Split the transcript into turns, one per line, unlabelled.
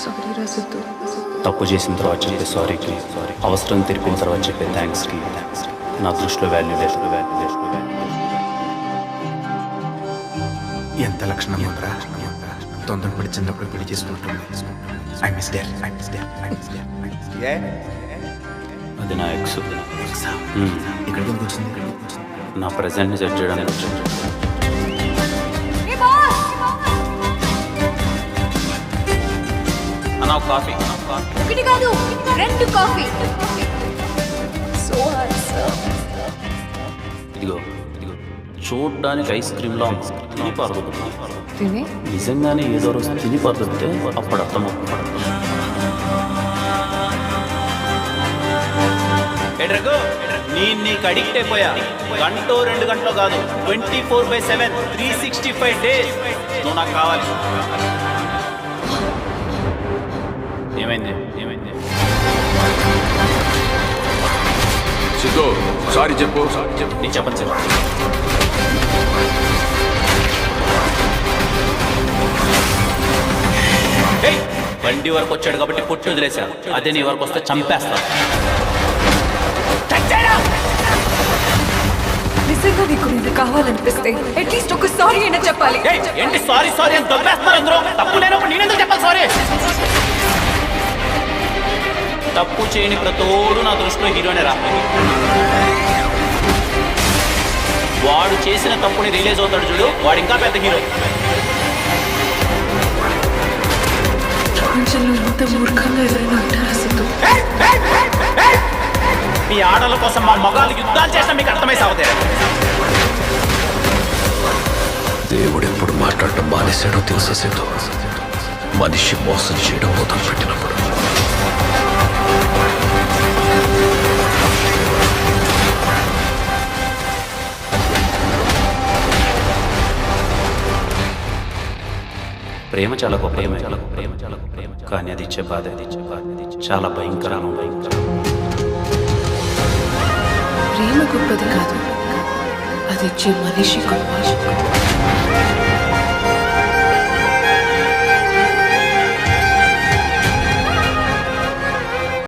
Sorry
తప్పు చేసిన తర్వాత చెప్పే సారీకి అవసరం తీర్పిన తర్వాత చెప్పే థ్యాంక్స్కి నా దృష్టిలో వాల్యూ లేదు.
ఎంత లక్షణం ఉందిరా? తొందరపడి చిన్నప్పుడు పెళ్ళి చేసుకుంటుంది. I miss dare I miss dare I miss dare
అది నా ఎక్స్
ఇక్కడికి వచ్చింది? ఇక్కడికి వచ్చింది?
నా ప్రజెంట్ని సెట్ చేయడానికి వచ్చింది ఒక కాఫీ
ఒకటి కాదు రెండు కాఫీ.
ఇదిగో ఇదిగో. చూడ్డానికి ఐస్ క్రీమ్లా ఉంది. తిని? నిజంగానే ఏదో రోజు తిని పరదితే అప్పుడు అర్థమవుతుంది. ఎడ్రగో నేను నీకు అడిక్ట్ అయిపోయా? గంట రెండు గంటలో కాదు. Twenty four by seven three sixty five days నువ్వు నాకు కావాలి. ఏమైంది? ఏమైంది?
సిద్ధు సారీ చెప్పు. చెప్పు.
నీ చెప్పను సార్. ఏయ్, బండి వరకు వచ్చాడు కాబట్టి పొట్టు వదిలేసా అదే నీ వరకు వస్తే చంపేస్తా.
నిజంగా నీకు నేను కావాలనిపిస్తే అట్లీస్ట్ ఒక సారీ అయినా చెప్పాలి.
ఏంటి సారీ సారీ అని దొబ్బేస్తున్నారు అందరూ తప్పు లేనప్పుడు నేనెందుకు చెప్పాలి సారీ? తప్పు చేయని ప్రతోడు నా దృష్టిలో హీరోనే రా వాడు చేసిన తప్పుని రిలీజ్ అవుతాడు చూడు వాడు ఇంకా పెద్ద హీరో
ప్రపంచంలో ఇంత మూర్ఖంగా ఎవరైనా ఉంటారా సిద్ధు?
మీ ఆడల కోసం మా మగాళ్ళు యుద్ధాలు చేసిన మీకు అర్థమై సాగుతాయి.
దేవుడు ఎప్పుడు మాట్లాడటం మానేశాడో తెలుసా సిద్ధు? మనిషి మోసం చేయడం మొదలు పెట్టినప్పుడు
ప్రేమ చాలా గొప్ప ప్రేమ చాలా గొప్ప ప్రేమ చాలా గొప్ప ప్రేమ కానీ అది ఇచ్చే బాధ అది ఇచ్చే బాధ అది ఇచ్చే చాలా భయంకరం. భయంకరం
ప్రేమ గొప్పది కాదు. అది ఇచ్చే మనిషి గొప్ప